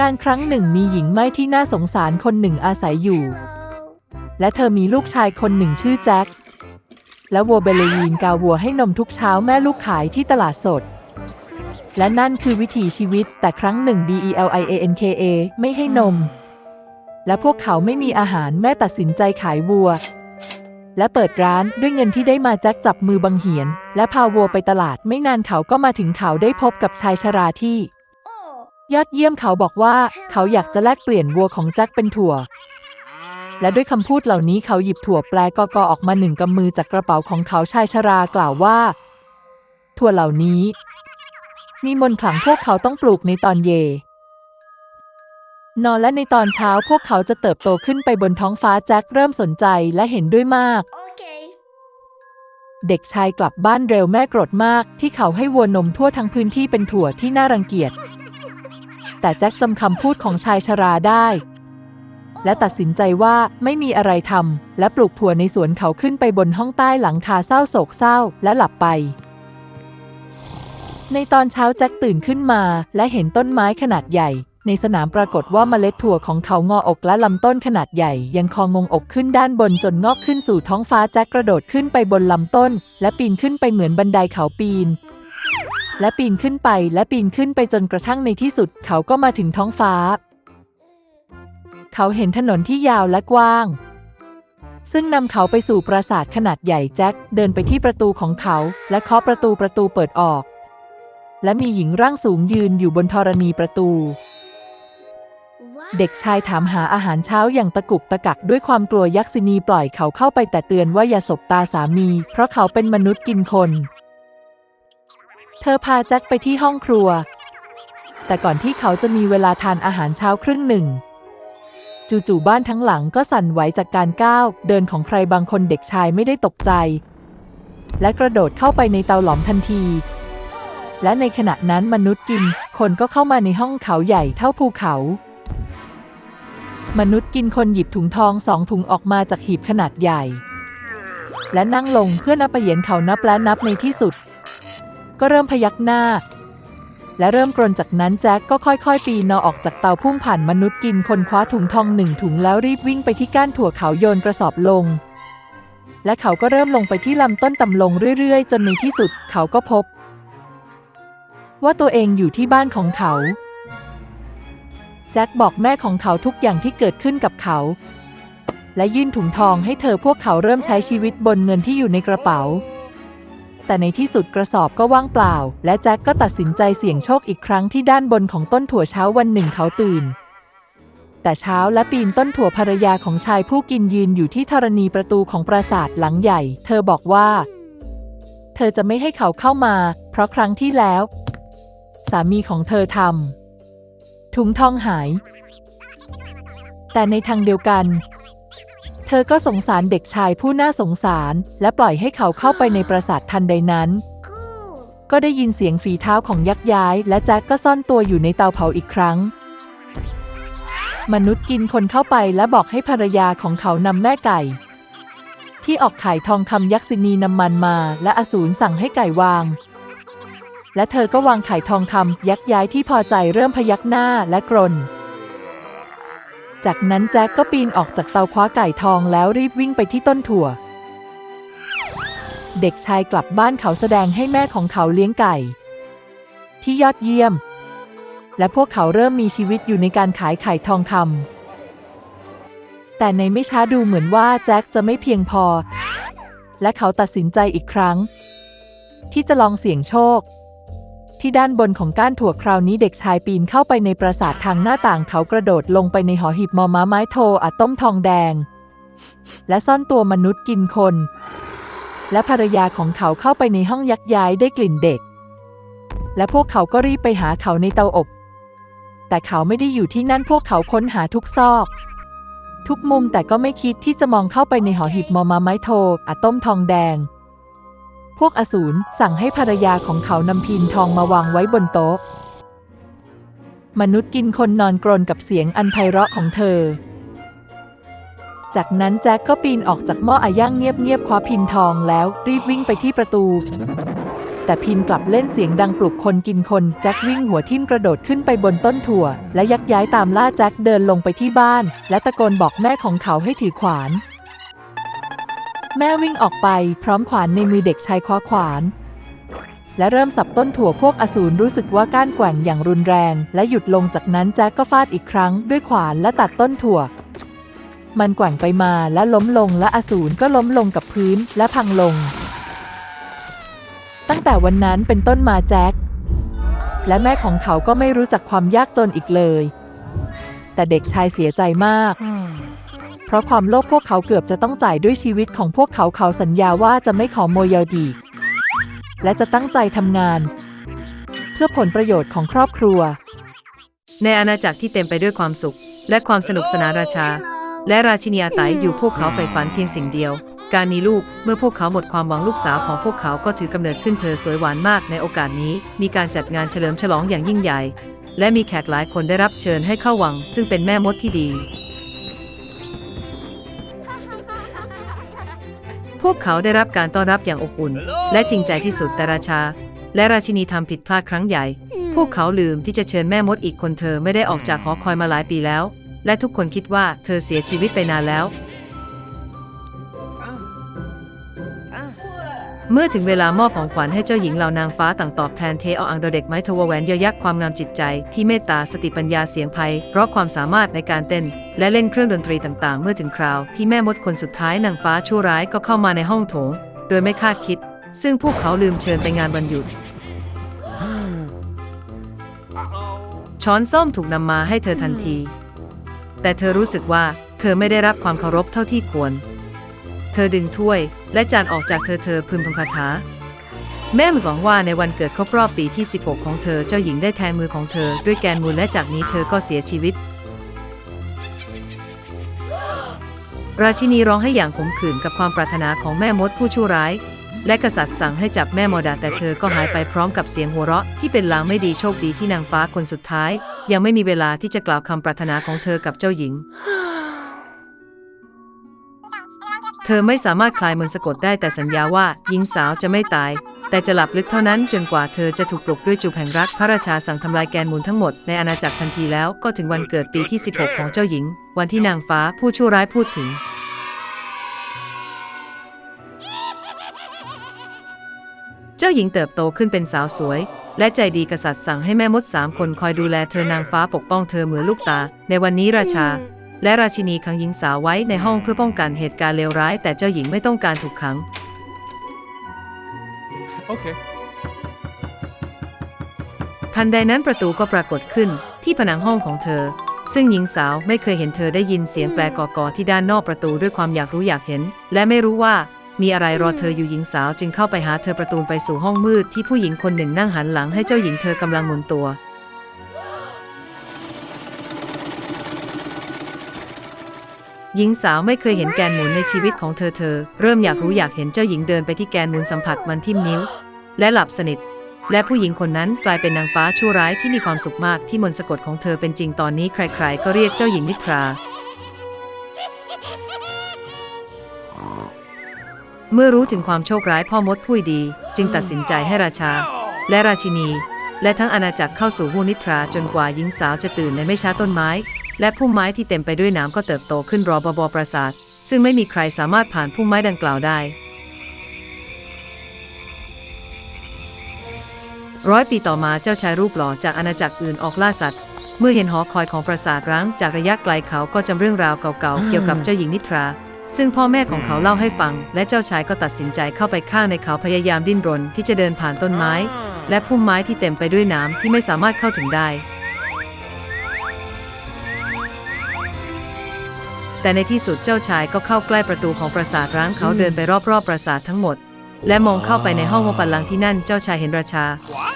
การครั้งหนึ่งมีหญิงไม่ที่น่าสงสารคนหนึ่งอาศัยอยู่ และเธอมีลูกชายคนหนึ่งชื่อแจ็ค และวัวเบลลีนกาวัวให้นมทุกเช้าแม่ลูกขายที่ตลาดสด และนั่นคือวิถีชีวิตแต่ครั้งหนึ่ง B E L I A N K A ไม่ให้นม และพวกเขาไม่มีอาหารแม่ตัดสินใจขายวัว และเปิดร้านด้วยเงินที่ได้มาแจ็คจับมือบังเหียน และพาวัวไปตลาดไม่นานเขาก็มาถึงเขาได้พบกับชายชราที่ ยอดเยี่ยมเขาบอกว่าเขาอยากจะแลกเปลี่ยนวัวของแจ็คเป็นถั่ว และด้วยคำพูดเหล่านี้เขาหยิบถั่วแปลกอกออกมาหนึ่งกำมือจากกระเป๋าของเขาชายชรากล่าวว่า ถั่วเหล่านี้ มีมนต์ขลังพวกเขาต้องปลูกในตอนเย นอนและในตอนเช้าพวกเขาจะเติบโตขึ้นไปบนท้องฟ้าแจ็คเริ่มสนใจและเห็นด้วยมาก Okay. เด็กชายกลับบ้านเร็วแม่โกรธมาก ที่เขาให้วัวนมทั่วทั้งพื้นที่เป็นถั่วที่น่ารังเกียจ แต่แจ็คจำคำพูดของชายชราได้ และตัดสินใจว่าไม่มีอะไรทำและปลูกถั่วในสวนเขาขึ้นไปบนห้องใต้หลังคาเศร้าโศกเศร้าและหลับไป ในตอนเช้าแจ็คตื่นขึ้นมา และเห็นต้นไม้ขนาดใหญ่ ในสนามปรากฏว่าเมล็ดถั่วของเขางออกและลำต้นขนาดใหญ่ ยังคองงอกขึ้นด้านบนจนงอกขึ้นสู่ท้องฟ้าแจ็คกระโดดขึ้นไปบนลำต้น และปีนขึ้นไปเหมือนบันไดเขาปีน และปีนขึ้นไปและปีนขึ้นไปจนกระทั่งในที่สุด เขาก็มาถึงท้องฟ้า เขาเห็นถนนที่ยาวและกว้าง ซึ่งนำเขาไปสู่ปราสาทขนาดใหญ่แจ็คเดินไปที่ประตูของเขา และเคาะประตูประตูเปิดออก และมีหญิงร่างสูงยืนอยู่บนธรณีประตู Wow. เด็กชายถามหาอาหารเช้าอย่างตะกุกตะกักด้วยความกลัวยักษินีปล่อยเขาเข้าไปแต่เตือนว่าอย่าสบตาสามี เพราะเขาเป็นมนุษย์กินคน เธอพาแจ็คไปที่ห้องครัว แต่ก่อนที่เขาจะมีเวลาทานอาหารเช้าครึ่งหนึ่ง จู่ๆบ้านทั้งหลังก็สั่นไหวจากการก้าว เดินของใครบางคนเด็กชายไม่ได้ตกใจ และกระโดดเข้าไปในเตาหลอมทันที และในขณะนั้นมนุษย์กิน คนก็เข้ามาในห้องเขาใหญ่เท่าภูเขา มนุษย์กินคนหยิบถุงทองสองถุงออกมาจากหีบขนาดใหญ่ และนั่งลงเพื่อนับประเหยนเขานับและนับในที่สุด ก็เริ่มพยักหน้า และเริ่มกรนจากนั้นแจ็คก็ค่อยๆ ปีนอออกจากเตาพุ่งผ่านมนุษย์กินคนคว้าถุงทองหนึ่งถุงแล้วรีบวิ่งไปที่ก้านถั่วเขาโยนกระสอบลง และเขาก็เริ่มลงไปที่ลำต้นต่ำลงเรื่อยๆ จนในที่สุดเขาก็พบ ว่าตัวเองอยู่ที่บ้านของเขาแจ็คบอกแม่ของเขาทุกอย่างที่เกิดขึ้นกับเขา และยื่นถุงทองให้เธอพวกเขาเริ่มใช้ชีวิตบนเงินที่อยู่ในกระเป๋า แต่ในที่สุดกระสอบก็ว่างเปล่า และแจ็คก็ตัดสินใจเสี่ยงโชคอีกครั้งที่ด้านบนของต้นถั่วเช้าวันหนึ่งเขาตื่น แต่เช้าและปีนต้นถั่วภรรยาของชายผู้กินยืนอยู่ที่ธรณีประตูของปราสาทหลังใหญ่ เธอบอกว่า เธอจะไม่ให้เขาเข้ามา เพราะครั้งที่แล้ว สามีของเธอทำถุงทองหาย แต่ในทางเดียวกัน เธอก็สงสารเด็กชายผู้น่าสงสาร และปล่อยให้เขาเข้าไปในปราสาททันใดนั้น ก็ได้ยินเสียงฝีเท้าของยักษ์ย้าย และแจ็คก็ซ่อนตัวอยู่ในเตาเผาอีกครั้ง มนุษย์กินคนเข้าไปและบอกให้ภรรยาของเขานำแม่ไก่ ที่ออกไขายทองคำยักษินีนำมันมา และอสูรสั่งให้ไก่วาง และเธอก็วางไข่ทองคำยักษ์ย้ายที่พอใจเริ่มพยักหน้าและกรน จากนั้นแจ็คก็ปีนออกจากเตาคว้าไก่ทองแล้วรีบวิ่งไปที่ต้นถั่ว เด็กชายกลับบ้านเขาแสดงให้แม่ของเขาเลี้ยงไก่ ที่ยอดเยี่ยม และพวกเขาเริ่มมีชีวิตอยู่ในการขายไข่ทองคำแต่ในไม่ช้าดูเหมือนว่าแจ็คจะไม่เพียงพอ และเขาตัดสินใจอีกครั้ง ที่จะลองเสี่ยงโชค ที่ด้านบนของก้านถั่วคราวนี้เด็กชายปีนเข้าไปในปราสาททางหน้าต่างเขากระโดดลงไปในหอหีบมอม้าไม้โทอัดต้มทองแดง และซ่อนตัวมนุษย์กินคน และภรรยาของเขาเข้าไปในห้องยักย้ายได้กลิ่นเด็ก และพวกเขาก็รีบไปหาเขาในเตาอบ แต่เขาไม่ได้อยู่ที่นั่นพวกเขาค้นหาทุกซอก ทุกมุมแต่ก็ไม่คิดที่จะมองเข้าไปในหอหีบมอม้าไม้โทอัดต้มทองแดง พวกอสูรสั่งให้ภรรยาของเขานำพินทองมาวางไว้บนโต๊ะ มนุษย์กินคนนอนกรนกับเสียงอันไพเราะของเธอ จากนั้นแจ็คก็ปีนออกจากหม้ออาย่างเงียบๆคว้าพินทองแล้วรีบวิ่งไปที่ประตู แต่พินกลับเล่นเสียงดังปลุกคนกินคนแจ็ควิ่งหัวทิ่มกระโดดขึ้นไปบนต้นถั่ว และยักย้ายตามล่าแจ็คเดินลงไปที่บ้าน และตะโกนบอกแม่ของเขาให้ถือขวาน แม่วิ่งออกไปพร้อมขวานในมือเด็กชายคว้าขวาน และเริ่มสับต้นถั่วพวกอสูรรู้สึกว่าก้านแกว่งอย่างรุนแรง และหยุดลงจากนั้นแจ็คก็ฟาดอีกครั้งด้วยขวานและตัดต้นถั่ว มันแกว่งไปมาและล้มลงและอสูรก็ล้มลงกับพื้นและพังลง ตั้งแต่วันนั้นเป็นต้นมาแจ็คและแม่ของเขาก็ไม่รู้จักความยากจนอีกเลย แต่เด็กชายเสียใจมาก เพราะความโลภพวกเขาเกือบจะต้องจ่ายด้วยชีวิตของพวกเขาเขาสัญญาว่าจะไม่ขอโมยอดี และจะตั้งใจทำงาน เพื่อผลประโยชน์ของครอบครัว ในอาณาจักรที่เต็มไปด้วยความสุข และความสนุกสนานราชา และราชินีอาไตอยู่พวกเขาใฝ่ฝันเพียงสิ่งเดียว การมีลูกเมื่อพวกเขาหมดความหวังลูกสาวของพวกเขาก็ถือกำเนิดขึ้นเธอสวยหวานมากในโอกาสนี้ มีการจัดงานเฉลิมฉลองอย่างยิ่งใหญ่ และมีแขกหลายคนได้รับเชิญให้เข้าวัง ซึ่งเป็นแม่มดที่ดี พวกเขาได้รับการต้อนรับอย่างอบอุ่น และจริงใจที่สุดแต่ราชา และราชินีทำผิดพลาดครั้งใหญ่ พวกเขาลืมที่จะเชิญแม่มดอีกคนเธอไม่ได้ออกจากหอคอยมาหลายปีแล้ว และทุกคนคิดว่าเธอเสียชีวิตไปนานแล้ว เมื่อถึงเวลามอบของขวัญให้เจ้าหญิงเหล่านางฟ้าต่างตอบแทนเทเอาอังโดเด็กไม้ทวแหวนเยยักษ์ความงามจิตใจ ที่เมตตาสติปัญญาเสียงไพเพราะความสามารถในการเต้น และเล่นเครื่องดนตรีต่างๆ เมื่อถึงคราว ที่แม่มดคนสุดท้ายนางฟ้าชั่วร้ายก็เข้ามาในห้องโถง โดยไม่คาดคิด ซึ่งพวกเขาลืมเชิญไปงานวันหยุด ช้อนส้อมถูกนำมาให้เธอทันที แต่เธอรู้สึกว่าเธอไม่ได้รับความเคารพเท่าที่ควร เธอดึงถ้วย และจานออกจากเธอเธอพึมพำคาถาแม่มือหวังว่าในวันเกิดครบรอบปีที่ 16 ของเธอเจ้าหญิงได้แทงมือของเธอ ด้วยแกนมูลและจากนี้เธอก็เสียชีวิต ราชินีร้องให้อย่างขมขื่นกับความปรารถนาของแม่มดผู้ชั่วร้าย และกษัตริย์สั่งให้จับแม่มอดาแต่เธอก็หายไปพร้อมกับเสียงหัวเราะที่เป็นลางไม่ดีโชคดีที่นางฟ้าคนสุดท้าย ยังไม่มีเวลาที่จะกล่าวคำปรารถนาของเธอกับเจ้าหญิง เธอไม่สามารถคลายมนต์สะกดได้แต่สัญญาว่าหญิงสาวจะไม่ตาย แต่จะหลับลึกเท่านั้นจนกว่าเธอจะถูกปลุกด้วยจูบแห่งรัก พระราชาสั่งทำลายแกนมูลทั้งหมดในอาณาจักรทันทีแล้วก็ถึงวันเกิดปีที่ 16 ของเจ้าหญิง วันที่นางฟ้าผู้ชั่วร้ายพูดถึง เจ้าหญิงเติบโตขึ้นเป็นสาวสวย และใจดีกษัตริย์สั่งให้แม่มดสามคนคอยดูแลเธอนางฟ้าปกป้องเธอเหมือนลูกตา ในวันนี้ราชา และราชินีขังหญิงสาวไว้ในห้องเพื่อป้องกันเหตุการณ์เลวร้าย แต่เจ้าหญิงไม่ต้องการถูกขัง Okay. ทันใดนั้นประตูก็ปรากฏขึ้นที่ผนังห้องของเธอ ซึ่งหญิงสาวไม่เคยเห็นเธอได้ยินเสียงแปลกอกอที่ด้านนอกประตูด้วยความอยากรู้อยากเห็น และไม่รู้ว่ามีอะไรรอเธออยู่หญิงสาวจึงเข้าไปหาเธอประตูไปสู่ห้องมืดที่ผู้หญิงคนหนึ่งนั่งหันหลังให้เจ้าหญิงเธอกำลังหมุนตัว หญิงสาวไม่เคยเห็นแกนหมุนในชีวิตของเธอเธอ เริ่มอยากรู้อยากเห็นเจ้าหญิงเดินไปที่แกนหมุนสัมผัสมันทิ่มนิ้ว และหลับสนิท และผู้หญิงคนนั้นกลายเป็นนางฟ้าชั่วร้ายที่มีความสุขมากที่มนต์สะกดของเธอเป็นจริงตอนนี้ใครๆ ก็เรียกเจ้าหญิงนิทรา เมื่อรู้ถึงความโชคร้ายพ่อมดผู้ดี จึงตัดสินใจให้ราชา และราชินี และทั้งอาณาจักรเข้าสู่หูนิทราจนกว่าหญิงสาวจะตื่นในไม่ช้าต้นไม้ และพุ่มไม้ที่เต็มไปด้วยน้ำก็เติบโตขึ้นรอบบบปราสาท ซึ่งไม่มีใครสามารถผ่านพุ่มไม้ดังกล่าวได้ ร้อยปีต่อมาเจ้าชายรูปหล่อจากอาณาจักรอื่นออกล่าสัตว์เมื่อเห็นหอคอยของปราสาทร้างจากระยะไกลเขาก็จำเรื่องราวเก่าๆ เกี่ยวกับเจ้าหญิงนิทรา ซึ่งพ่อแม่ของเขาเล่าให้ฟัง และเจ้าชายก็ตัดสินใจเข้าไปข้างในเขาพยายามดิ้นรนที่จะเดินผ่านต้นไม้ และพุ่มไม้ที่เต็มไปด้วยน้ำที่ไม่สามารถเข้าถึงได้ แต่ในที่สุดเจ้าชายก็เข้าใกล้ประตูของปราสาทร้างเขาเดินไปรอบๆปราสาททั้งหมด และมองเข้าไปในห้องวปัลลังก์ที่นั่นเจ้าชายเห็นราชา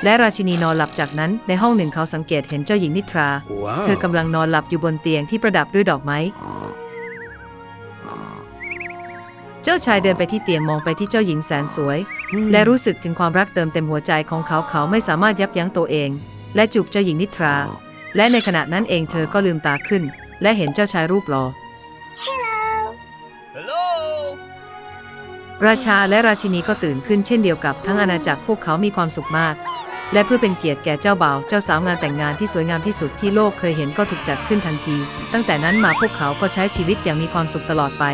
และราชินีนอนหลับจากนั้น ในห้องหนึ่งเขาสังเกตเห็นเจ้าหญิงนิทรา เธอกำลังนอนหลับอยู่บนเตียงที่ประดับด้วยดอกไม้เจ้าชายเดินไปที่เตียงมองไปที่เจ้าหญิงแสนสวย และรู้สึกถึงความรักเติมเต็มหัวใจของเขาเขาไม่สามารถยับยั้งตัวเอง และจูบเจ้าหญิงนิทรา และในขณะนั้นเองเธอก็ลืมตาขึ้น และเห็นเจ้าชายรูปหล่อ Hello. ราชาและราชินีก็ตื่นขึ้นเช่นเดียวกับทั้งอาณาจักรพวกเขามีความสุขมาก และเพื่อเป็นเกียรติแก่เจ้าบ่าวเจ้าสาวงานแต่งงานที่สวยงามที่สุดที่โลกเคยเห็นก็ถูกจัดขึ้นทันที ตั้งแต่นั้นมาพวกเขาก็ใช้ชีวิตอย่างมีความสุขตลอดไป